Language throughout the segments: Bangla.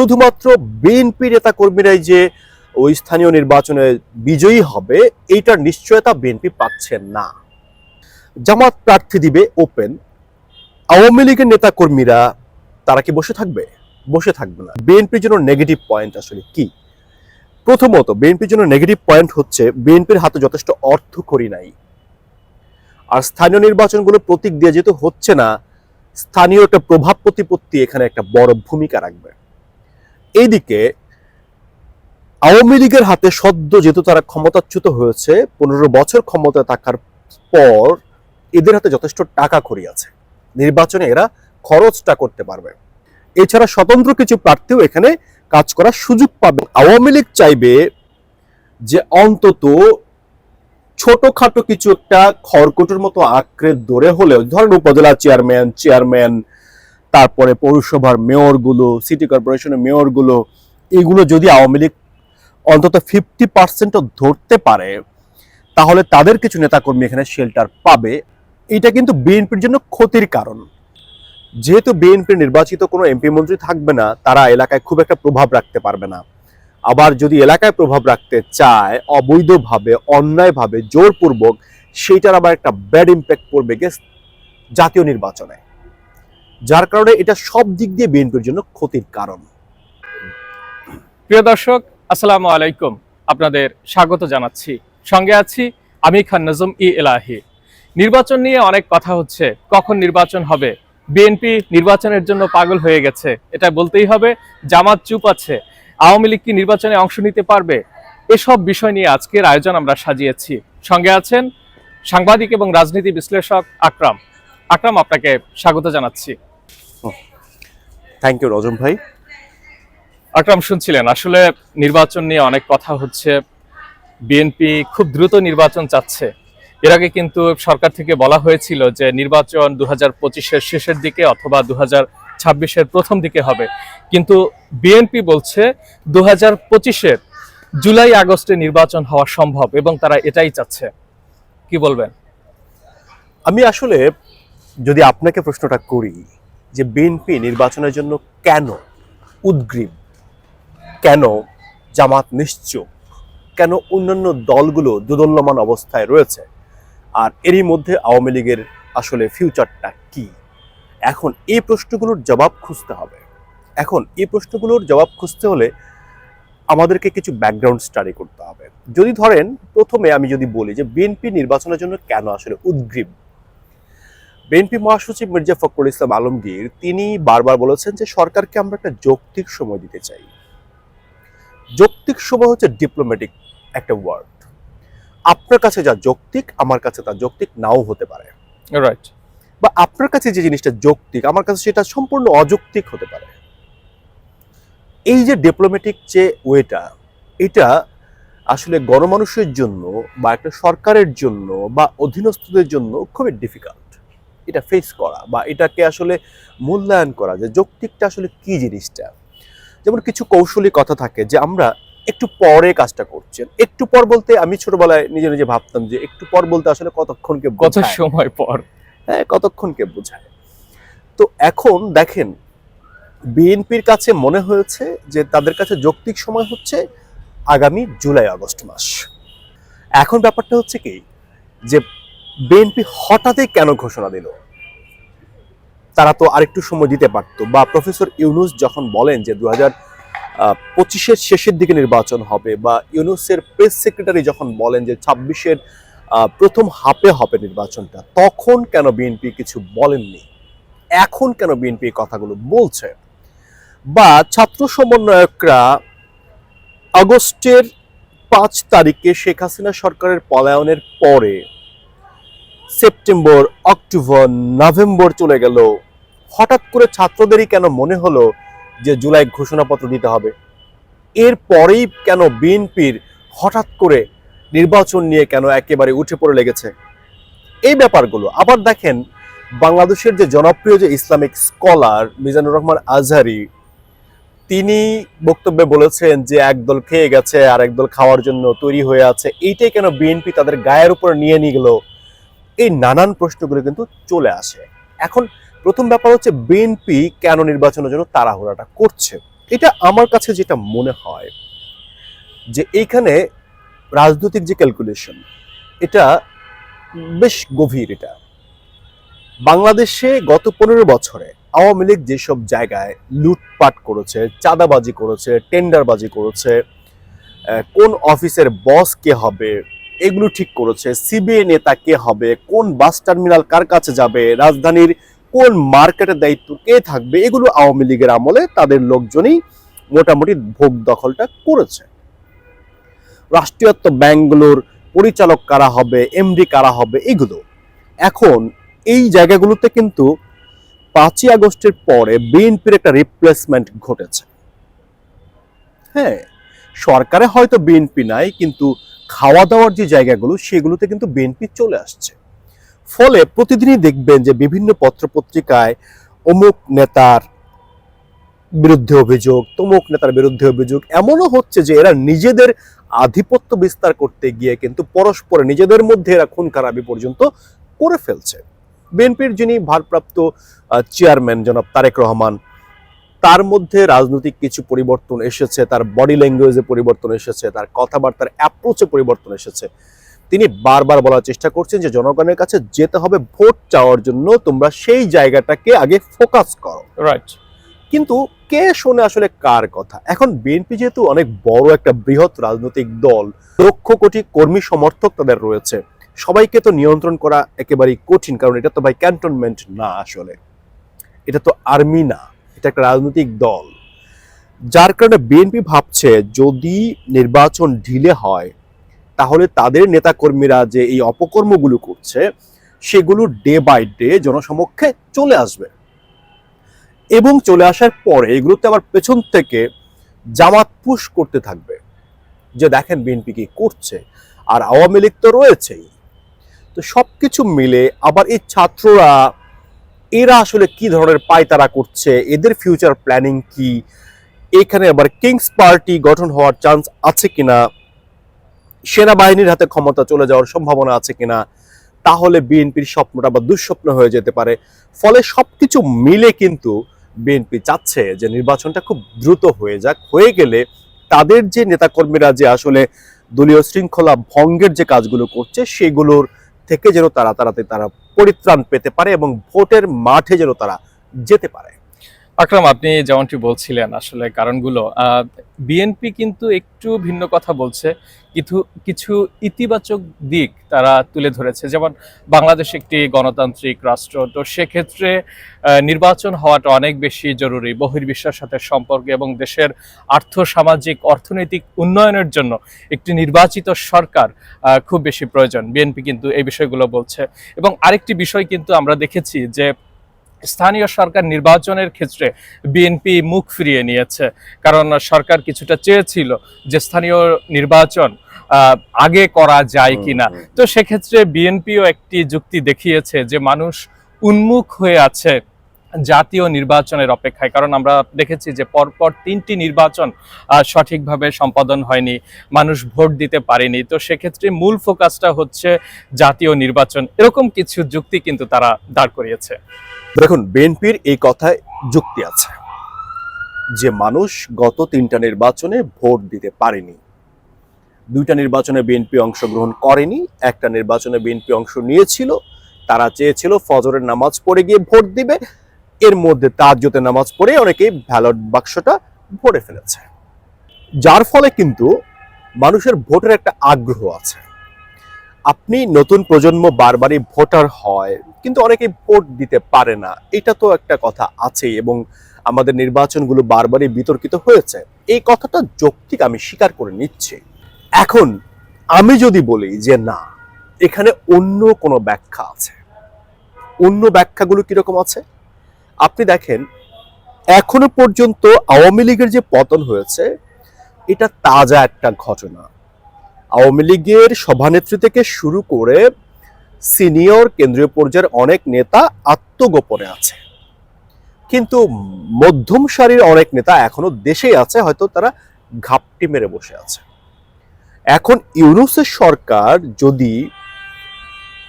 শুধুমাত্র বিএনপি নেতা কর্মীরাই যে ওই স্থানীয় নির্বাচনে বিজয়ী হবে, এইটার নিশ্চয়তা বিএনপি পাচ্ছে না। জামাত প্রার্থী দিবে ওপেন। আওয়ামী লীগের নেতা কর্মীরা, তারা কি বসে থাকবে? বসে থাকবে না। বিএনপির জন্য নেগেটিভ পয়েন্ট আসলে কি? প্রথমত বিএনপির জন্য নেগেটিভ পয়েন্ট হচ্ছে, বিএনপির হাতে যথেষ্ট অর্থ করি নাই। আর স্থানীয় নির্বাচনগুলো প্রতীক দিয়ে যেহেতু হচ্ছে না, স্থানীয় একটা প্রভাব প্রতিপত্তি এখানে একটা বড় ভূমিকা রাখবে। এইদিকে আওয়ামী লীগের হাতে সদ্য যেহেতু তারা ক্ষমতাচ্যুত হয়েছে, পনেরো বছর ক্ষমতায় থাকার পর এদের হাতে যথেষ্ট টাকা করি আছে। নির্বাচনে এরা খরচটা করতে পারবে। এছাড়া স্বতন্ত্র কিছু প্রার্থীও এখানে কাজ করার সুযোগ পাবে। আওয়ামী লীগ চাইবে যে অন্তত ছোটখাটো কিছু একটা খড়কুটোর মতো আঁকড়ে ধরে হলেও, ধরেন উপজেলা চেয়ারম্যান চেয়ারম্যান তারপরে পৌরসভার মেয়রগুলো সিটি কর্পোরেশনের মেয়রগুলো, এগুলো যদি আওয়ামী লীগ অন্তত ফিফটি পার্সেন্টও ধরতে পারে, তাহলে তাদের কিছু নেতাকর্মী এখানে শেল্টার পাবে। এটা কিন্তু বিএনপির জন্য ক্ষতির কারণ। যেহেতু বিএনপির নির্বাচিত কোনো এমপি মন্ত্রী থাকবে না, তারা এলাকায় খুব একটা প্রভাব রাখতে পারবে না। আবার যদি এলাকায় প্রভাব রাখতে চায়, অবৈধভাবে, অন্যায়ভাবে, জোরপূর্বক, সেইটার আবার একটা ব্যাড ইম্প্যাক্ট পড়বে জাতীয় নির্বাচনে। যার কারণে এটা সব দিক দিয়ে বিএনপির জন্য ক্ষতির কারণ। প্রিয় দর্শক, আসসালামু আলাইকুম। আপনাদের স্বাগত জানাচ্ছি। সঙ্গে আছি আমি খান নজম ই এলাহি। নির্বাচন নিয়ে অনেক কথা হচ্ছে। কখন নির্বাচন হবে? বিএনপি নির্বাচনের জন্য পাগল হয়ে গেছে। এটা বলতেই হবে, জামাত চুপ আছে। আওয়ামী লীগ কি নির্বাচনে অংশ নিতে পারবে? এসব বিষয় নিয়ে আজকের আয়োজন আমরা সাজিয়েছি। সঙ্গে আছেন সাংবাদিক এবং রাজনীতি বিশ্লেষক আকরাম। আকরাম, আপনাকে স্বাগত জানাচ্ছি। থ্যাংক ইউ রজম ভাই আকরাম শুনছিলেন? আসলে নির্বাচন নিয়ে অনেক কথা হচ্ছে। বিএনপি খুব দ্রুত নির্বাচন চাচ্ছে। এর আগে কিন্তু সরকার থেকে বলা হয়েছিল যে নির্বাচন দু হাজার পঁচিশের শেষের দিকে অথবা দু হাজার ছাব্বিশের প্রথম দিকে হবে। কিন্তু বিএনপি বলছে দু হাজার পঁচিশের জুলাই আগস্টে নির্বাচন হওয়া সম্ভব এবং তারা এটাই চাচ্ছে। কি বলবেন? আমি আসলে যদি আপনাকে প্রশ্নটা করি যে বিএনপি নির্বাচনের জন্য কেন উদ্গ্রীব? কেন জামাত নিশ্চুপ? কেন অন্যান্য দলগুলো দুদল্যমান অবস্থায় রয়েছে? আর এরই মধ্যে আওয়ামী লীগের আসলে ফিউচারটা কি? এখন এই প্রশ্নগুলোর জবাব খুঁজতে হবে। এখন এই প্রশ্নগুলোর জবাব খুঁজতে হলে আমাদেরকে কিছু ব্যাকগ্রাউন্ড স্টাডি করতে হবে। যদি ধরেন, প্রথমে আমি যদি বলি যে বিএনপি নির্বাচনের জন্য কেন আসলে উদ্গ্রীব? বিএনপি মহাসচিব মির্জা ফখরুল ইসলাম আলমগীর তিনি বারবার বলেছেন যে সরকারকে আমরা একটা যৌক্তিক সময় দিতে চাই। যৌক্তিক সময় হচ্ছে ডিপ্লোম্যাটিক একটা ওয়ার্ড আপনার কাছে যা যৌক্তিক আমার কাছে তা যৌক্তিক নাও হতে পারে। রাইট বা আপনার কাছে যে জিনিসটা যৌক্তিক আমার কাছে সেটা সম্পূর্ণ অযৌক্তিক হতে পারে। এই যে ডিপ্লোম্যাটিক যে ওয়েটা এটা আসলে গণমানুষের জন্য বা একটা সরকারের জন্য বা অধীনস্থদের জন্য খুবই ডিফিকাল্ট এটা ফেস করা বা এটাকে আসলে মূল্যায়ন করা যে যৌক্তিকটা আসলে কি জিনিসটা? যেমন কিছু কৌশলী কথা থাকে যে আমরা একটু পরে কাজটা করছেন একটু পর বলতে আমি ছোটবেলায় নিজে নিজে ভাবতাম যে একটু পর বলতে আসলে কতক্ষণকে কত সময় পর? হ্যাঁ কতক্ষণকে বোঝায়? তো এখন দেখেন বিএনপির কাছে মনে হয়েছে যে তাদের কাছে যৌক্তিক সময় হচ্ছে আগামী জুলাই আগস্ট মাস। এখন ব্যাপারটা হচ্ছে কি? যে বিএনপি হঠাৎই কেন ঘোষণা দিল? তারা তো আরেকটু সময় দিতে পারতো। বা প্রফেসর ইউনুস যখন বলেন যে দু হাজার পঁচিশের শেষের দিকে নির্বাচন হবে বা ইউনুসের প্রেস সেক্রেটারি যখন বলেন যে ছাব্বিশের প্রথম হাফে হবে নির্বাচনটা, তখন কেন বিএনপি কিছু বলেননি? এখন কেন বিএনপি কথাগুলো বলছে? বা ছাত্র সমন্বয়করা আগস্টের পাঁচ তারিখে শেখ হাসিনা সরকারের পলায়নের পরে সেপ্টেম্বর, অক্টোবর, নভেম্বর চলে গেল। হঠাৎ করে ছাত্রদেরই কেন মনে হলো যে জুলাই ঘোষণাপত্র দিতে হবে? এর পরেই কেন বিএনপির হঠাৎ করে নির্বাচন নিয়ে কেন একেবারে উঠে পড়ে লেগেছে? এই ব্যাপারগুলো। আবার দেখেন, বাংলাদেশের যে জনপ্রিয় যে ইসলামিক স্কলার মিজানুর রহমান আজহারি, তিনি বক্তব্যে বলেছেন যে একদল খেয়ে গেছে, আর একদল খাওয়ার জন্য তৈরি হয়ে আছে। এইটাই কেন বিএনপি তাদের গায়ের উপর নিয়ে নিয়ে গেল এই নানান প্রশ্নগুলো কিন্তু চলে আসে। এখন প্রথম ব্যাপার হচ্ছে বিএনপি কেন নির্বাচনের জন্য তাড়াহুড়াটা করছে? এটা আমার কাছে যেটা মনে হয় যে এইখানে রাজনৈতিক যে ক্যালকুলেশন এটা বেশ গভীর এটা। বাংলাদেশে গত পনেরো বছরে আওয়ামী লীগ যেসব জায়গায় লুটপাট করেছে, চাঁদাবাজি করেছে, টেন্ডারবাজি করেছে কোন অফিসের বস কে হবে, এগুলো ঠিক করেছে সিবিএ নেতা কে হবে, কোন বাস টার্মিনাল কার কাছে যাবে, রাজধানীর কোন মার্কেটের দায়িত্ব, কে থাকবে, এগুলো আওয়ামী লীগের আমলে তাদের লোকজনই মোটামুটি ভোগ দখলটা করেছে। রাষ্ট্রীয়ত্ব ব্যাংকগুলোর পরিচালক কারা হবে, এমডি কারা হবে, এগুলো। এখন এই জায়গাগুলোতে কিন্তু পাঁচই আগস্টের পরে বিএনপির একটা রিপ্লেসমেন্ট ঘটেছে। হ্যাঁ সরকারে হয়তো বিএনপি নাই, কিন্তু খাওয়া দাওয়ার যে জায়গাগুলো, সেগুলোতে কিন্তু বিএনপি চলে আসছে। ফলে প্রতিদিনই দেখবেন যে বিভিন্ন পত্রপত্রিকায় অমুক নেতার বিরুদ্ধে অভিযোগ, তমুক নেতার বিরুদ্ধে অভিযোগ। এমনও হচ্ছে যে এরা নিজেদের আধিপত্য বিস্তার করতে গিয়ে কিন্তু পরস্পরে নিজেদের মধ্যে এরা খুন খারাপি পর্যন্ত করে ফেলছে। বিএনপির যিনি ভারপ্রাপ্ত চেয়ারম্যান জনাব তারেক রহমান, তার মধ্যে রাজনৈতিক কিছু পরিবর্তন এসেছে, তার বডি ল্যাঙ্গুয়েজে পরিবর্তন এসেছে, তার কথাবার্তার অ্যাপ্রোচে পরিবর্তন এসেছে। তিনি বারবার বলার চেষ্টা করছেন যে জনগণের কাছে যেতে হবে ভোট চাওয়ার জন্য তোমরা সেই জায়গাটাকে আগে ফোকাস করো। রাইট কিন্তু কে শোনে আসলে কার কথা? এখন বিএনপি যেহেতু অনেক বড় একটা বৃহৎ রাজনৈতিক দল লক্ষ কোটি কর্মী সমর্থক তাদের রয়েছে। সবাইকে তো নিয়ন্ত্রণ করা একেবারেই কঠিন কারণ এটা তো ভাই ক্যান্টনমেন্ট না আসলে। এটা তো আর্মি না এটা একটা রাজনৈতিক দল। যার কারণে বিএনপি ভাবছে যদি নির্বাচন ঢিলে হয় তাহলে তাদের নেতাকর্মীরা যে এই অপকর্মগুলো করছে, সেগুলো ডে বাই ডে জনসমক্ষে চলে আসবে। এবং চলে আসার পরে এগুলোতে আবার পেছন থেকে জামাত পুশ করতে থাকবে। যে দেখেন বিএনপি কি করছে, আর আওয়ামী লীগ তো রয়েছেই। তো সব কিছু মিলে আবার এই ছাত্ররা, এরা আসলে কি ধরনের পায়তারা করছে, এদের ফিউচার প্ল্যানিং কি, এখানে আবার কিংস পার্টি গঠন হওয়ার চান্স আছে কিনা সেনাবাহিনীর হাতে ক্ষমতা চলে যাওয়ার সম্ভাবনা আছে কিনা, তাহলে বিএনপির স্বপ্নটা বা দুঃস্বপ্ন হয়ে যেতে পারে। ফলে সবকিছু মিলে কিন্তু বিএনপি চাচ্ছে যে নির্বাচনটা খুব দ্রুত হয়ে যাক। হয়ে গেলে তাদের যে নেতাকর্মীরা যে আসলে দলীয় শৃঙ্খলা ভঙ্গের যে কাজগুলো করছে, সেগুলোর থেকে যেন তারা তাড়াতাড়ি তারা পরিত্রাণ পেতে পারে এবং ভোটের মাঠে যেন তারা যেতে পারে। আকরাম, আপনি যেমনটি বলছিলেন আসলে কারণগুলো বিএনপি কিন্তু একটু ভিন্ন কথা বলছে। কিছু কিছু ইতিবাচক দিক তারা তুলে ধরেছে। যেমন বাংলাদেশ একটি গণতান্ত্রিক রাষ্ট্র, তো সেক্ষেত্রে নির্বাচন হওয়াটা অনেক বেশি জরুরি বহির্বিশ্বের সাথে সম্পর্ক এবং দেশের আর্থ সামাজিক অর্থনৈতিক উন্নয়নের জন্য একটি নির্বাচিত সরকার খুব বেশি প্রয়োজন। বিএনপি কিন্তু এই বিষয়গুলো বলছে। এবং আরেকটি বিষয় কিন্তু আমরা দেখেছি যে স্থানীয় সরকার নির্বাচনের ক্ষেত্রে বিএনপি মুখ ফিরিয়ে নিয়েছে। কারণ সরকার কিছুটা চেয়েছিল যে স্থানীয় নির্বাচন আগে করা যায় কিনা। তো সেক্ষেত্রে বিএনপিও একটি যুক্তি দেখিয়েছে যে মানুষ উন্মুখ হয়ে আছে জাতীয় নির্বাচনের অপেক্ষায়। কারণ আমরা দেখেছি যে পরপর তিনটি নির্বাচন সঠিকভাবে সম্পাদন হয়নি মানুষ ভোট দিতে পারেনি। তো সেক্ষেত্রে মূল ফোকাসটা হচ্ছে জাতীয় নির্বাচন। এরকম কিছু যুক্তি কিন্তু তারা দাঁড় করিয়েছে। দেখুন, বিএনপির এই কথায় যুক্তি আছে যে মানুষ গত তিনটা নির্বাচনে ভোট দিতে পারেনি। দুইটা নির্বাচনে বিএনপি অংশগ্রহণ করেনি, একটা নির্বাচনে বিএনপি অংশ নিয়েছিল, তারা চেয়েছিল ফজরের নামাজ পড়ে গিয়ে ভোট দিবে। এর মধ্যে তাজ্জতে নামাজ পড়ে অনেকেই ব্যালট বাক্সটা ভরে ফেলেছে। যার ফলে কিন্তু মানুষের ভোটের একটা আগ্রহ আছে। আপনি নতুন প্রজন্ম বারবারই ভোটার হয়, কিন্তু অনেকে ভোট দিতে পারে না। এটা তো একটা কথা আছেই এবং আমাদের নির্বাচনগুলো বারবারই বিতর্কিত হয়েছে। এই কথাটা যৌক্তিক আমি স্বীকার করে নিচ্ছি। এখন আমি যদি বলি যে না, এখানে অন্য কোনো ব্যাখ্যা আছে। অন্য ব্যাখ্যাগুলো কীরকম আছে? আপনি দেখেন, এখনও পর্যন্ত আওয়ামী লীগের যে পতন হয়েছে, এটা তাজা একটা ঘটনা। আওয়ামী লীগের সভানেত্রী থেকে শুরু করে সিনিয়র কেন্দ্রীয় পর্যায়ের অনেক নেতা আত্মগোপনে আছে। কিন্তু মধ্যম সারির অনেক নেতা এখনও দেশেই আছে, হয়তো তারা ঘাপটি মেরে বসে আছে। এখন ইউনুসের সরকার যদি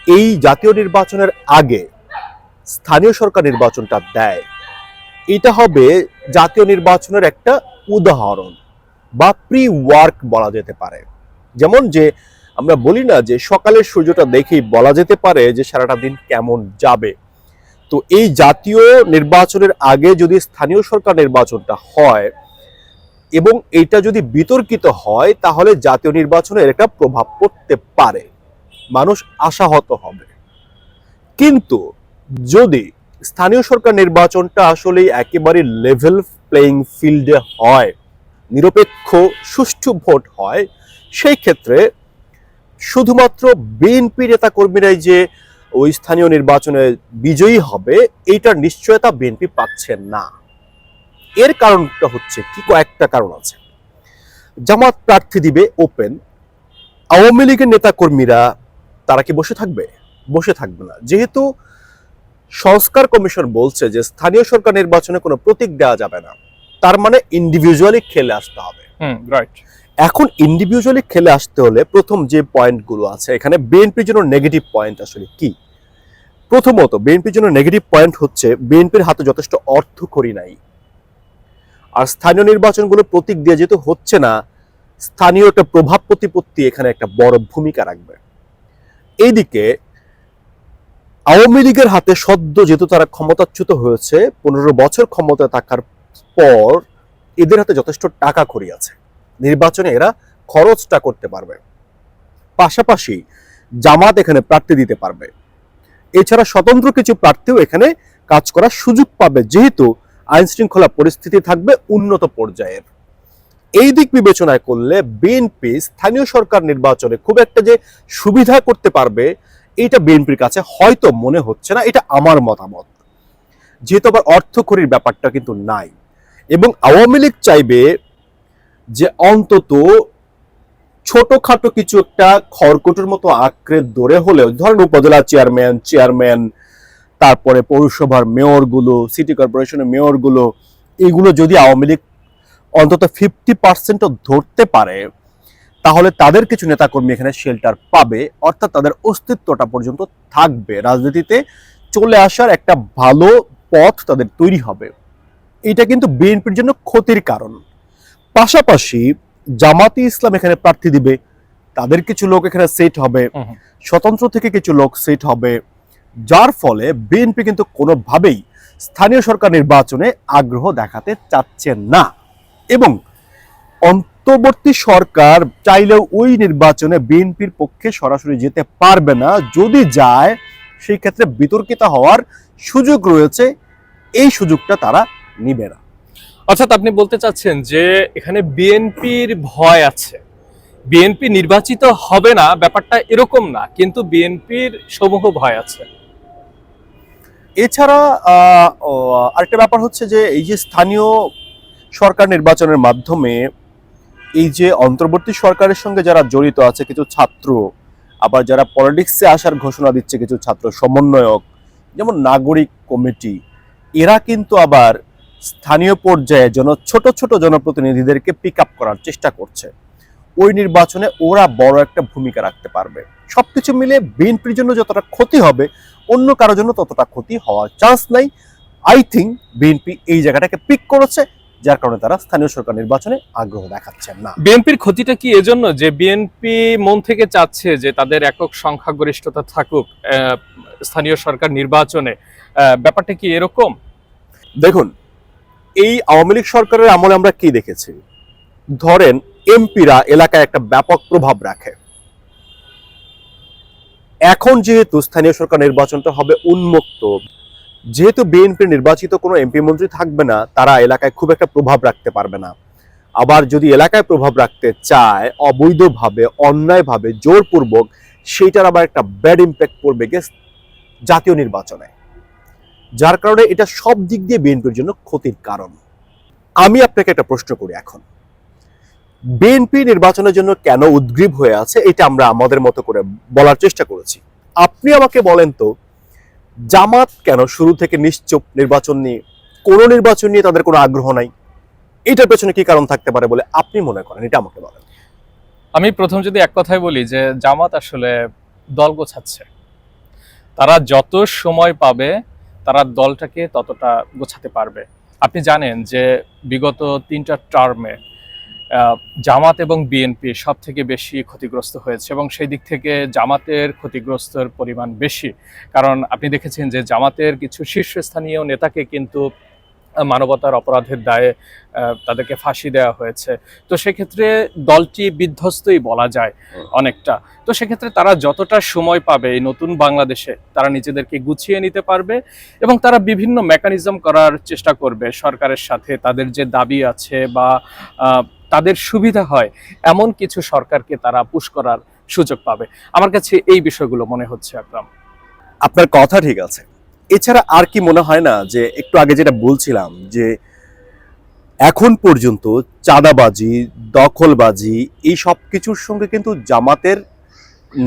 এই জাতীয় নির্বাচনের আগে স্থানীয় সরকার নির্বাচনটা দেয়, এটা হবে জাতীয় নির্বাচনের একটা উদাহরণ বা প্রি ওয়ার্ক বলা যেতে পারে। যেমন যে আমরা বলি না যে সকালের সূর্যটা দেখেই বলা যেতে পারে যে সারাটা দিন কেমন যাবে। তো এই জাতীয় নির্বাচনের আগে যদি স্থানীয় সরকার নির্বাচনটা হয় এবং এটা যদি বিতর্কিত হয়, তাহলে জাতীয় নির্বাচনের একটা প্রভাব পড়তে পারে। মানুষ আশাহত হবে। কিন্তু যদি স্থানীয় সরকার নির্বাচনটা আসলে একেবারে লেভেল প্লেইং ফিল্ডে হয়, নিরপেক্ষ, সুষ্ঠু ভোট হয় সেই ক্ষেত্রে শুধুমাত্র বিএনপি নেতা কর্মীরাই যে ওই স্থানীয় নির্বাচনে বিজয়ী হবে, এইটার নিশ্চয়তা বিএনপি পাচ্ছে না। এর কারণটা হচ্ছে কি? কয়েকটা কারণ আছে। জামাত প্রার্থী দিবে ওপেন আওয়ামী লীগের নেতা কর্মীরা তারা কি বসে থাকবে? বসে থাকবে না। যেহেতু সংস্কার কমিশন বলছে যে স্থানীয় সরকার নির্বাচনে কোনো প্রতীক দেওয়া যাবে না। তার মানে ইন্ডিভিজুয়ালি খেলে আসতে হবে। রাইট এখন ইন্ডিভিজুয়ালি খেলে আসতে হলে প্রথম যে পয়েন্টগুলো আছে, এখানে বিএনপির জন্য নেগেটিভ পয়েন্ট আসলে কি? প্রথমত বিএনপির জন্য নেগেটিভ পয়েন্ট হচ্ছে বিএনপির হাতে যথেষ্ট অর্থ করি নাই। আর স্থানীয় নির্বাচনগুলো প্রতীক দিয়ে যেহেতু হচ্ছে না, স্থানীয় একটা প্রভাব প্রতিপত্তি এখানে একটা বড় ভূমিকা রাখবে। এইদিকে, আওয়ামী লীগের হাতে সদ্য যেহেতু তারা ক্ষমতাচ্যুত হয়েছে, পনেরো বছর ক্ষমতায় থাকার পর এদের হাতে যথেষ্ট টাকা করি আছে। নির্বাচনে এরা খরচটা করতে পারবে। পাশাপাশি জামাত এখানে প্রার্থী দিতে পারবে। এছাড়া স্বতন্ত্র কিছু প্রার্থীও এখানে কাজ করার সুযোগ পাবে, যেহেতু আইন শৃঙ্খলা পরিস্থিতি থাকবে উন্নত পর্যায়ের। এই দিক বিবেচনায় করলে বিএনপি স্থানীয় সরকার নির্বাচনে খুব একটা যে সুবিধা করতে পারবে, এটা বিএনপির কাছে হয়তো মনে হচ্ছে না, এটা আমার মতামত। যেহেতু আবার অর্থকরীর ব্যাপারটা কিন্তু নাই। এবং আওয়ামী লীগ চাইবে যে অন্তত ছোটখাটো কিছু একটা খড়কুটোর মতো আঁকড়ে দৌড়ে হলেও, ধরেন উপজেলা চেয়ারম্যান চেয়ারম্যান তারপরে পৌরসভার মেয়রগুলো সিটি কর্পোরেশনের মেয়রগুলো এগুলো যদি আওয়ামী লীগ অন্তত ফিফটি পার্সেন্টও ধরতে পারে, তাহলে তাদের কিছু নেতাকর্মী এখানে শেল্টার পাবে, অর্থাৎ তাদের অস্তিত্বটা পর্যন্ত থাকবে। রাজনীতিতে চলে আসার একটা ভালো পথ তাদের তৈরি হবে। এটা কিন্তু বিএনপির জন্য ক্ষতির কারণ। পাশাপাশি জামাতি ইসলাম এখানে প্রার্থী দিবে তাদের কিছু লোক এখানে সেট হবে। স্বতন্ত্র থেকে কিছু লোক সেট হবে যার ফলে বিএনপি কিন্তু কোনোভাবেই স্থানীয় সরকার নির্বাচনে আগ্রহ দেখাতে চাচ্ছে না এবং অন্তর্বর্তী সরকার চাইলেও ওই নির্বাচনে বিএনপির পক্ষে সরাসরি যেতে পারবে না যদি যায় সেই ক্ষেত্রে বিতর্কিত হওয়ার সুযোগ রয়েছে এই সুযোগটা তারা নিবে না অর্থাৎ আপনি বলতে চাচ্ছেন যে এখানে বিএনপির ভয় আছে। বিএনপি নির্বাচিত হবে না, ব্যাপারটা এরকম না, কিন্তু বিএনপির সমূহ ভয় আছে। এছাড়া আরেকটা ব্যাপার হচ্ছে যে এই যে স্থানীয় সরকার নির্বাচনের মাধ্যমে এই যে অন্তর্বর্তী সরকারের সঙ্গে যারা জড়িত আছে, কিছু ছাত্র, আবার যারা পলিটিক্সে আসার ঘোষণা দিচ্ছে, কিছু ছাত্র সমন্বয়ক, যেমন নাগরিক কমিটি, এরা কিন্তু আবার স্থানীয় পর্যায়ে জন ছোট ছোট জনপ্রতিনিধিদেরকে পিক আপ করার চেষ্টা করছে। ওই নির্বাচনে ওরা বড় একটা ভূমিকা রাখতে পারবে। সবকিছু মিলে বিএনপির জন্য যতটা ক্ষতি হবে অন্য কারোর জন্য ততটা ক্ষতি হওয়ার চান্স নাই। আই থিঙ্ক বিএনপি এই জায়গাটাকে পিক করেছে যার কারণে তারা স্থানীয় সরকার নির্বাচনে আগ্রহ দেখাচ্ছেন না। বিএনপির ক্ষতিটা কি এজন্য? যে বিএনপি মন থেকে চাচ্ছে যে তাদের একক সংখ্যাগরিষ্ঠতা থাকুক স্থানীয় সরকার নির্বাচনে ব্যাপারটা কি এরকম? দেখুন এই আওয়ামী লীগ সরকারের আমলে আমরা কি দেখেছি? ধরেন, এমপিরা এলাকায় একটা ব্যাপক প্রভাব রাখে। এখন যেহেতু স্থানীয় সরকার নির্বাচনটা হবে উন্মুক্ত, যেহেতু বিএনপি নির্বাচিত কোনো এমপি মন্ত্রী থাকবে না, তারা এলাকায় খুব একটা প্রভাব রাখতে পারবে না। আবার যদি এলাকায় প্রভাব রাখতে চায়, অবৈধভাবে, অন্যায়ভাবে, জোরপূর্বক, সেইটার আবার একটা ব্যাড ইম্প্যাক্ট পড়বে জাতীয় নির্বাচনে। যার কারণে এটা সব দিক দিয়ে বিএনপির জন্য ক্ষতির কারণ। আমি আপনাকে একটা প্রশ্ন করি এখন। বিএনপি নির্বাচনের জন্য কেন উদ্গ্রীব হয়ে আছে, এটা আমরা আমাদের মতো করে বলার চেষ্টা করেছি। আপনি আমাকে বলেন তো, জামাত কেন শুরু থেকে নিশ্চুপ নির্বাচন নিয়ে, কোনো নির্বাচন নিয়ে তাদের কোনো আগ্রহ নাই? এটার পেছনে কি কারণ থাকতে পারে বলে আপনি মনে করেন? এটা আমাকে বলেন। আমি প্রথম যদি এক কথায় বলি যে, জামাত আসলে দল গোছাচ্ছে। তারা যত সময় পাবে তারা দলটাকে ততটা গোছাতে পারবে। আপনি জানেন যে বিগত তিনটা টার্মে জামাত এবং বিএনপি সব থেকে বেশি ক্ষতিগ্রস্ত হয়েছে এবং সেই দিক থেকে জামাতের ক্ষতিগ্রস্তর পরিমাণ বেশি। কারণ আপনি দেখেছেন যে জামাতের কিছু শীর্ষস্থানীয় নেতাকে কিন্তু মানবতার অপরাধের দায়ে তাদেরকে ফাঁসি দেওয়া হয়েছে। তো সেক্ষেত্রে দলটি বিধ্বস্তই বলা যায় অনেকটা। তো সেক্ষেত্রে তারা যতটা সময় পাবে এই নতুন বাংলাদেশে, তারা নিজেদেরকে গুছিয়ে নিতে পারবে এবং তারা বিভিন্ন মেকানিজম করার চেষ্টা করবে সরকারের সাথে। তাদের যে দাবি আছে বা তাদের সুবিধা হয়, এমন কিছু সরকারকে তারা পুশ করার সুযোগ পাবে। আমার কাছে এই বিষয়গুলো মনে হচ্ছে, আকরাম। আপনার কথা ঠিক আছে। এছাড়া আর কি মনে হয় না যে একটু আগে যেটা বলছিলাম যে এখন পর্যন্ত চাঁদাবাজি, দখলবাজি, এই সব কিছুর সঙ্গে কিন্তু জামাতের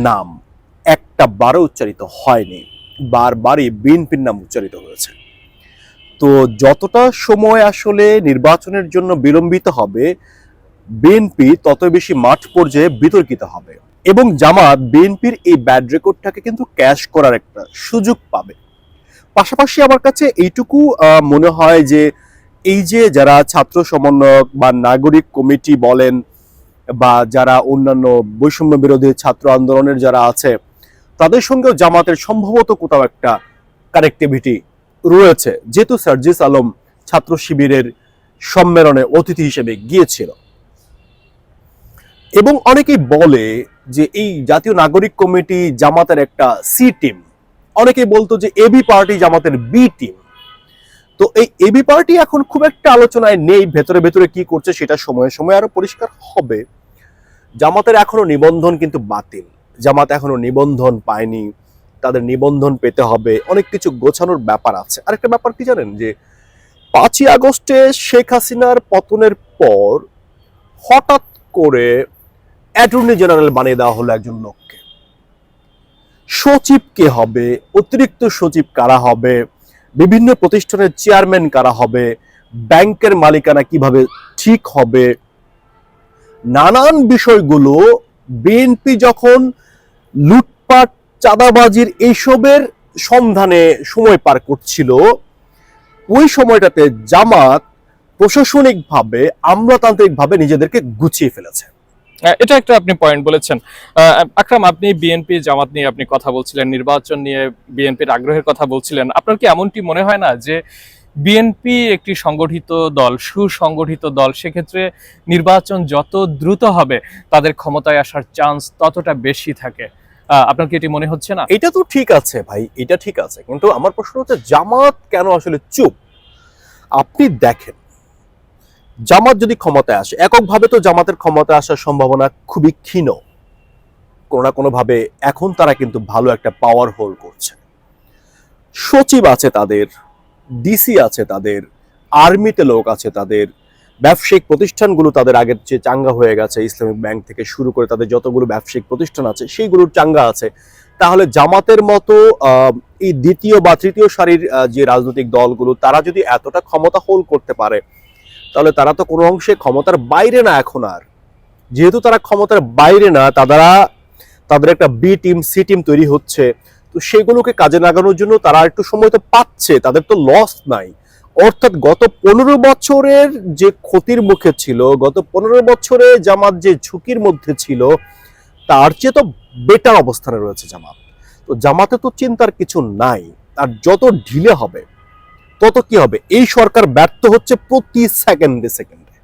নাম একটা বারও উচ্চারিত হয়নি। বারবারই বিএনপির নাম উচ্চারিত হয়েছে। তো যতটা সময় আসলে নির্বাচনের জন্য বিলম্বিত হবে, বিএনপি তত বেশি মাঠ পর্যায়ে বিতর্কিত হবে এবং জামাত বিএনপির এই ব্যাড রেকর্ডটাকে কিন্তু ক্যাশ করার একটা সুযোগ পাবে। পাশাপাশি আমার কাছে এইটুকু মনে হয় যে এই যে যারা ছাত্র সমন্বয়ক বা নাগরিক কমিটি বলেন বা যারা অন্যান্য বৈষম্য বিরোধী ছাত্র আন্দোলনের যারা আছে, তাদের সঙ্গেও জামাতের সম্ভবত কোথাও একটা কানেক্টিভিটি রয়েছে। যেহেতু সার্জিস আলম ছাত্র শিবিরের সম্মেলনে অতিথি হিসেবে গিয়েছিল। এবং অনেকেই বলে যে এই জাতীয় নাগরিক কমিটি জামাতের একটা সি টিম অনেকেই বলতো যে এবি পার্টি জামাতের বি টিম তো এই এবি পার্টি এখন খুব একটা আলোচনায় নেই, ভেতরে ভেতরে কি করছে সেটা সময়ে সময়ে আরও পরিষ্কার হবে। জামাতের এখনও নিবন্ধন কিন্তু বাতিল। জামাত এখনও নিবন্ধন পায়নি, তাদের নিবন্ধন পেতে হবে, অনেক কিছু গোছানোর ব্যাপার আছে। আরেকটা ব্যাপার কি জানেন যে, পাঁচই আগস্টে শেখ হাসিনার পতনের পর হঠাৎ করে অ্যাটর্নি জেনারেল বানিয়ে দেওয়া হলো একজন লোককে। সচিব কে হবে? অতিরিক্ত সচিব কারা হবে? বিভিন্ন প্রতিষ্ঠানের চেয়ারম্যান কারা হবে? ব্যাংকের মালিকানা কীভাবে ঠিক হবে? নানান বিষয়গুলো বিএনপি যখন লুটপাট, চাঁদাবাজির এইসবের সন্ধানে সময় পার করছিল, ওই সময়টাতে জামাত প্রশাসনিকভাবে, আমলাতান্ত্রিকভাবে নিজেদেরকে গুছিয়ে ফেলেছে। এটা একটা আপনি পয়েন্ট বলেছেন। আকরাম, আপনি বিএনপি জামাত নিয়ে আপনি কথা বলছিলেন, নির্বাচন নিয়ে বিএনপির আগ্রহের কথা বলছিলেন। আপনার কি এমনটি মনে হয় না যে বিএনপি একটি সংগঠিত দল, সুসংগঠিত দল, সেক্ষেত্রে নির্বাচন যত দ্রুত হবে, তাদের ক্ষমতায় আসার চান্স ততটা বেশি থাকে? আপনার কি এটি মনে হচ্ছে না? এটা তো ঠিক আছে ভাই, এটা ঠিক আছে। কিন্তু আমার প্রশ্ন হচ্ছে, জামাত কেন আসলে চুপ? আপনি দেখেন জামাত যদি ক্ষমতায় আসে, এককভাবে তো জামাতের ক্ষমতায় আসার সম্ভাবনা খুবই ক্ষীণ। কোনো না কোনোভাবে এখন তারা কিন্তু ভালো একটা পাওয়ার হোল্ড করছে। সচিব আছে তাদের ডিসি আছে তাদের আর্মিতে লোক আছে তাদের, ব্যবসায়িক প্রতিষ্ঠানগুলো তাদের আগের চেয়ে চাঙ্গা হয়ে গেছে, ইসলামিক ব্যাংক থেকে শুরু করে তাদের যতগুলো ব্যবসায়িক প্রতিষ্ঠান আছে, সেইগুলোর চাঙ্গা আছে। তাহলে জামাতের মতো এই দ্বিতীয় বা তৃতীয় সারির যে রাজনৈতিক দলগুলো, তারা যদি এতটা ক্ষমতা হোল্ড করতে পারে তাহলে তারা তো কোনো অংশে ক্ষমতার বাইরে না এখন আর। যেহেতু তারা ক্ষমতার বাইরে না তারা তাদের একটা বি টিম সি টিম তৈরি হচ্ছে। তো সেগুলোকে কাজে লাগানোর জন্য তারা একটু সময় তো পাচ্ছে, তাদের তো লস নাই। অর্থাৎ গত পনেরো বছরের যে ক্ষতির মুখে ছিল, গত পনেরো বছরে জামাত যে ঝুঁকির মধ্যে ছিল, তার চেয়ে তো বেটার অবস্থানে রয়েছে জামাত। তো জামাতে তো চিন্তার কিছু নাই আর যত ঢিলে হবে তত কি হবে? এই সরকার ব্যর্থ হচ্ছে প্রতি সেকেন্ডে সেকেন্ডে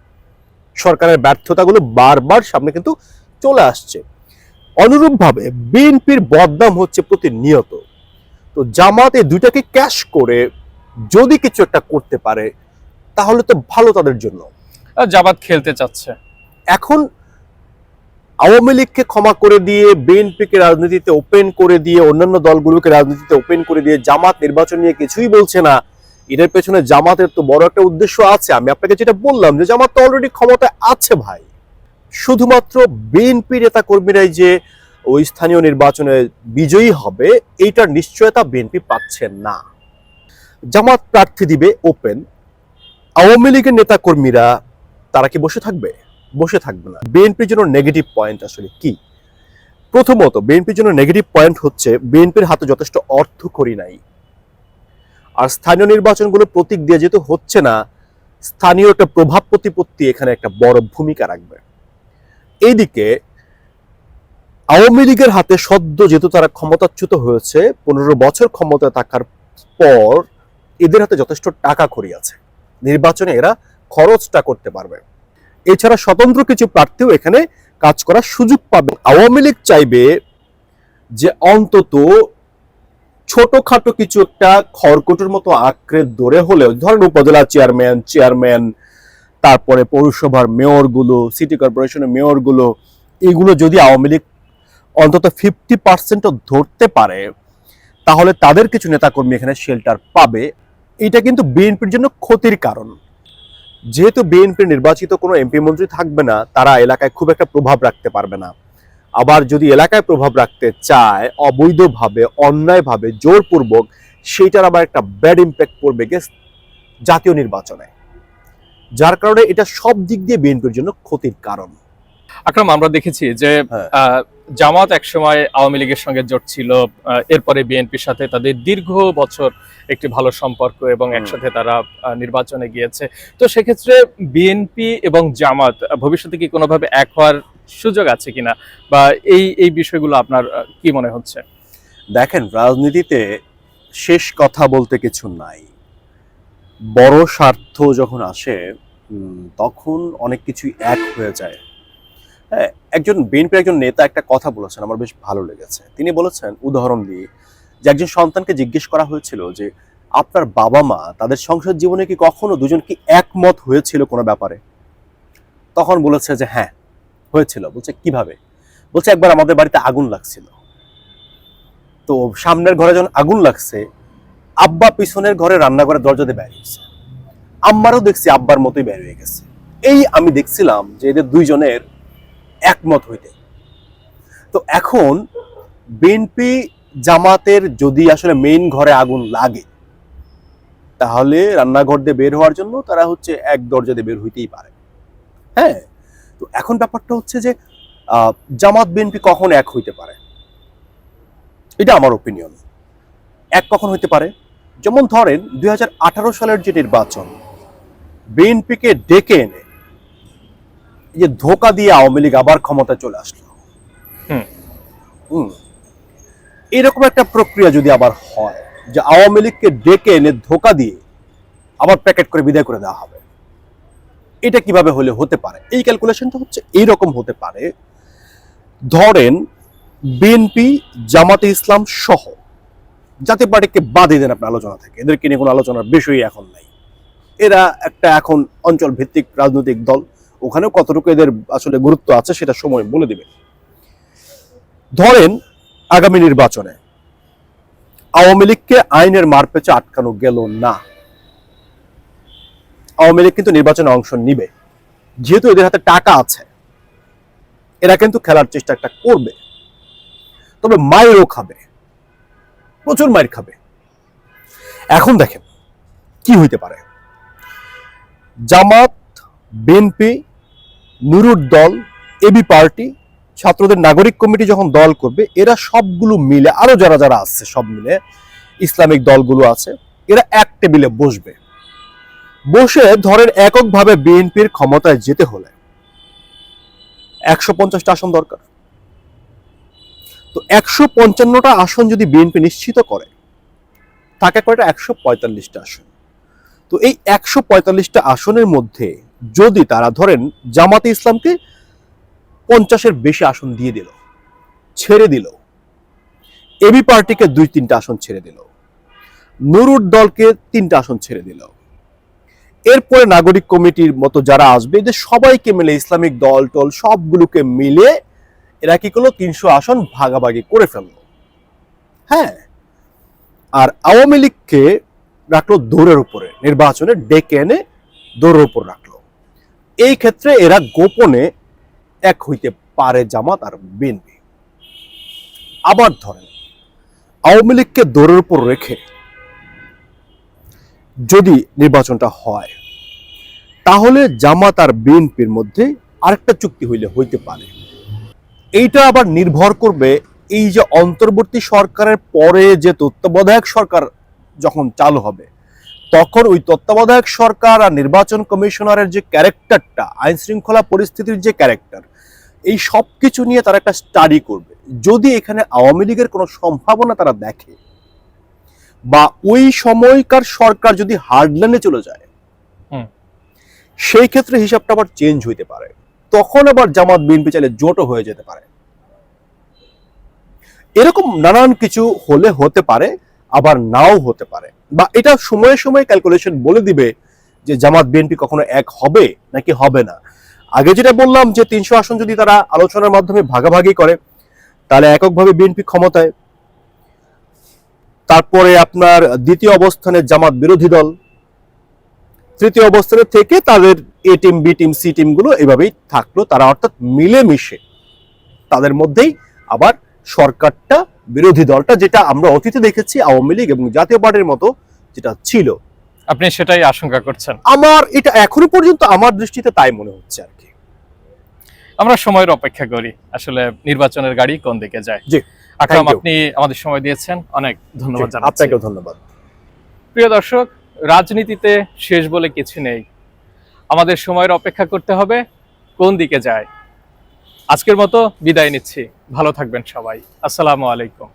সরকারের ব্যর্থতাগুলো বারবার সামনে কিন্তু চলে আসছে। অনুরূপভাবে বিএনপির বদনাম হচ্ছে প্রতিনিয়ত। তো জামাত এই দুইটাকে ক্যাশ করে যদি কিছু একটা করতে পারে তাহলে তো ভালো তাদের জন্য। জামাত খেলতে চাচ্ছে। এখন আওয়ামী লীগকে ক্ষমা করে দিয়ে বিএনপিকে রাজনীতিতে ওপেন করে দিয়ে অন্যান্য দলগুলোকে রাজনীতিতে ওপেন করে দিয়ে জামাত নির্বাচন নিয়ে কিছুই বলছে না। এটার পেছনে জামাতের তো বড় একটা উদ্দেশ্য আছে। আমি আপনাকে যেটা বললাম যে জামাত তো অলরেডি ক্ষমতায় আছে ভাই। শুধুমাত্র বিএনপি নেতা কর্মীরাই যে ওই স্থানীয় নির্বাচনে বিজয়ী হবে, এইটার নিশ্চয়তা বিএনপি পাচ্ছেন না। জামাত প্রার্থী দিবে ওপেন আওয়ামী লীগের নেতা কর্মীরা, তারা কি বসে থাকবে? বসে থাকবে না। বিএনপির জন্য নেগেটিভ পয়েন্ট আসলে কি? প্রথমত বিএনপির জন্য নেগেটিভ পয়েন্ট হচ্ছে বিএনপির হাতে যথেষ্ট অর্থ করি নাই। আর স্থানীয় নির্বাচনগুলো প্রতীক দিয়ে যেহেতু হচ্ছে না, স্থানীয় একটা প্রভাব প্রতিপত্তি এখানে একটা বড় ভূমিকা রাখবে। এইদিকে আওয়ামী লীগের হাতে সদ্য যেহেতু তারা ক্ষমতাচ্যুত হয়েছে, পনেরো বছর ক্ষমতায় থাকার পর এদের হাতে যথেষ্ট টাকা করি আছে। নির্বাচনে এরা খরচটা করতে পারবে। এছাড়া স্বতন্ত্র কিছু প্রার্থীও এখানে কাজ করার সুযোগ পাবে। আওয়ামী লীগ চাইবে যে অন্তত ছোটখাটো কিছু একটা খড়কুটোর মতো আঁকড়ে ধরে হলেও, ধরেন উপজেলা চেয়ারম্যান চেয়ারম্যান তারপরে পৌরসভার মেয়রগুলো সিটি কর্পোরেশনের মেয়রগুলো এগুলো যদি আওয়ামী লীগ অন্তত ফিফটি পার্সেন্টও ধরতে পারে, তাহলে তাদের কিছু নেতাকর্মী এখানে শেল্টার পাবে। এটা কিন্তু বিএনপির জন্য ক্ষতির কারণ। যেহেতু বিএনপির নির্বাচিত কোনো এমপি মন্ত্রী থাকবে না, তারা এলাকায় খুব একটা প্রভাব রাখতে পারবে না। আবার যদি এলাকায় প্রভাব রাখতে চায়, অবৈধভাবে, অন্যায়ভাবে, জোরপূর্বক, সেইটার আবার একটা ব্যাড ইম্প্যাক্ট পড়বে গে জাতীয় নির্বাচনে। যার কারণে এটা সব দিক দিয়ে বিএনপির জন্য ক্ষতির কারণ। আকরাম আমরা দেখেছি যে হ্যাঁ। জামাত একসময় আওয়ামী লীগের সঙ্গে জোট ছিল এরপরে বিএনপির সাথে তাদের দীর্ঘ বছর একটি ভালো সম্পর্ক এবং একসাথে তারা নির্বাচনে গিয়েছে। তো সেক্ষেত্রে বিএনপি এবং জামাত ভবিষ্যতে কি কোনোভাবে এক হওয়ার সুযোগ আছে কিনা? বা এই এই বিষয়গুলো আপনার কি মনে হচ্ছে? দেখেন রাজনীতিতে শেষ কথা বলতে কিছু নাই। বড় স্বার্থ যখন আসে তখন অনেক কিছুই এক হয়ে যায়। একজন বিএনপির একজন নেতা একটা কথা বলেছেন, আমার বেশ ভালো লেগেছে। তিনি বলেছেন, উদাহরণ দিয়ে, যে একজন সন্তানকে জিজ্ঞেস করা হয়েছিল যে, আপনার বাবা মা, তাদের সংসার জীবনে কি কখনো দুজন কি একমত হয়েছিল কোনো ব্যাপারে? তখন বলেছে যে হ্যাঁ হয়েছিল। বলছে, কীভাবে? বলছে, একবার আমাদের বাড়িতে আগুন লাগছিল। তো সামনের ঘরে যখন আগুন লাগছে, আব্বা পিছনের ঘরে রান্নাঘরের দরজা দিয়ে বের হয়েছে। আম্মারও দেখছি আব্বার মতোই বের হয়ে গেছে। এই আমি দেখছিলাম যে এদের দুইজনের একমত হইতে। তো এখন বিএনপি জামাতের যদি আসলে মেইন ঘরে আগুন লাগে, তাহলে রান্নাঘর দিয়ে বের হওয়ার জন্য তারা হচ্ছে এক দরজা দিয়ে বের হইতেই পারে। হ্যাঁ? তো এখন ব্যাপারটা হচ্ছে যে জামাত বিএনপি কখন এক হইতে পারে? এটা আমার ওপিনিয়ন এক কখন হইতে পারে? যেমন ধরেন, দুই হাজার আঠারো সালের যে নির্বাচন বিএনপিকে ডেকে এনে যে ধোকা দিয়ে আওয়ামী লীগ আবার ক্ষমতায় চলে আসলো। এরকম একটা প্রক্রিয়া যদি আবার হয় যে আওয়ামী লীগকে ডেকে এনে ধোকা দিয়ে আবার প্যাকেট করে বিদায় করে দেওয়া হবে এটা কীভাবে হলে হতে পারে? এই ক্যালকুলেশনটা হচ্ছে এইরকম হতে পারে ধরেন বিএনপি জামাতে ইসলাম সহ জাতীয় পার্টিকে বাদে দেন আপনার আলোচনা থেকে। এদেরকে নিয়ে কোনো আলোচনার বিষয়ই এখন নাই। এরা একটা এখন অঞ্চল ভিত্তিক রাজনৈতিক দল। ওখানেও কতটুকু এদের আসলে গুরুত্ব আছে সেটা সময় বলে দিবে। ধরেন, আগামী নির্বাচনে আওয়ামী লীগকে আইনের মারপেচে আটকানো গেল না। আওয়ামী লীগ কিন্তু নির্বাচনে অংশ নিবে। যেহেতু এদের হাতে টাকা আছে, এরা কিন্তু খেলার চেষ্টা একটা করবে। তবে মায়েরও খাবে। প্রচুর মায়ের খাবে। এখন দেখেন, কি হইতে পারে? জামাত, বিএনপি নুরুর দল, এবি পার্টি, ছাত্রদের নাগরিক কমিটি যখন দল করবে, এরা সবগুলো মিলে, আরও যারা যারা আছে সব মিলে, ইসলামিক দলগুলো আছে, এরা এক টেবিলে বসবে। বসে ধরেন এককভাবে বিএনপির ক্ষমতায় যেতে হলে একশো পঞ্চাশটা আসন দরকার। তো একশো পঞ্চান্নটা আসন যদি বিএনপি নিশ্চিত করে থাকে কয়টা? একশো পঁয়তাল্লিশটা আসন। তো এই একশো পঁয়তাল্লিশটা আসনের মধ্যে যদি তারা ধরেন জামাতে ইসলামকে পঞ্চাশের বেশি আসন দিয়ে দিল, ছেড়ে দিল, এবি পার্টিকে দুই তিনটা আসন ছেড়ে দিল, নুরুর দলকে তিনটা আসন ছেড়ে দিল, এরপরে নাগরিক কমিটির মতো যারা আসবে, যে সবাইকে মিলে ইসলামিক দল টল সবগুলোকে মিলে এরা কি করল, তিনশো আসন ভাগাভাগি করে ফেলল। হ্যাঁ আর আওয়ামী লীগকে রাখল দৌড়ের উপরে, নির্বাচনে ডেকে এনে দৌড়ের উপর রাখল। এই ক্ষেত্রে এরা গোপনে এক হইতে পারে জামাত আর বিএনপি। আবার ধরেন, আওয়ামী লীগকে দৌড়ের উপর রেখে যদি নির্বাচনটা হয়, তাহলে জামাত আর বিএনপির মধ্যে আরেকটা চুক্তি হইলে হইতে পারে। এইটা আবার নির্ভর করবে এই যে অন্তর্বর্তী সরকারের পরে যে তত্ত্বাবধায়ক সরকার যখন চালু হবে তখন ওই তত্ত্বাবধায়ক সরকার আর নির্বাচন কমিশনারের যে ক্যারেক্টারটা আইন শৃঙ্খলা পরিস্থিতির যে ক্যারেক্টার এই সব কিছু নিয়ে তারা একটা স্টাডি করবে। যদি এখানে আওয়ামী লীগের কোনো সম্ভাবনা তারা দেখে বা ওই সময়কার সরকার যদি হার্ডল্যান্ডে চলে যায় হুম। সেই ক্ষেত্রে হিসাবটা আবার চেঞ্জ হইতে পারে। তখন আবার জামাত বিএনপি চাইলে জোটও হয়ে যেতে পারে। এরকম নানান কিছু হলে হতে পারে আবার নাও হতে পারে। বা এটা সময়ে সময়ে ক্যালকুলেশন বলে দিবে যে জামাত বিএনপি কখনো এক হবে নাকি হবে না। আগে যেটা বললাম যে তিনশো আসন যদি তারা আলোচনার মাধ্যমে ভাগাভাগি করে, তাহলে এককভাবে বিএনপি ক্ষমতায়। তারপরে আপনার দ্বিতীয় অবস্থানে জামাত বিরোধী দল। তৃতীয় অবস্থানে থেকে তাদের A team B team C টিমগুলো এভাবেই থাকল। তারা অর্থাৎ মিলেমিশে। তাদের মধ্যেই আবার সরকারটা বিরোধী দলটা যেটা আমরা অতীতে দেখেছি আওয়ামী লীগ এবং জাতীয় পার্টির মতো যেটা ছিল। আপনি সেটাই আশঙ্কা করছেন? আমার এটা এখনও পর্যন্ত আমার দৃষ্টিতে তাই মনে হচ্ছে আর কি। আমরা সময়ের অপেক্ষা করি। আসলে নির্বাচনের গাড়ি কোন দিকে যায়? জি, আকরাম আপনি আমাদের সময় দিয়েছেন। অনেক ধন্যবাদ জানাচ্ছি। আপনাকেও ধন্যবাদ। প্রিয় দর্শক রাজনীতিতে শেষ বলে কিছু নেই। আমাদের সময়ের অপেক্ষা করতে হবে কোন দিকে যায়। আজকের মতো বিদায় নিচ্ছি। ভালো থাকবেন সবাই। আসসালামু আলাইকুম।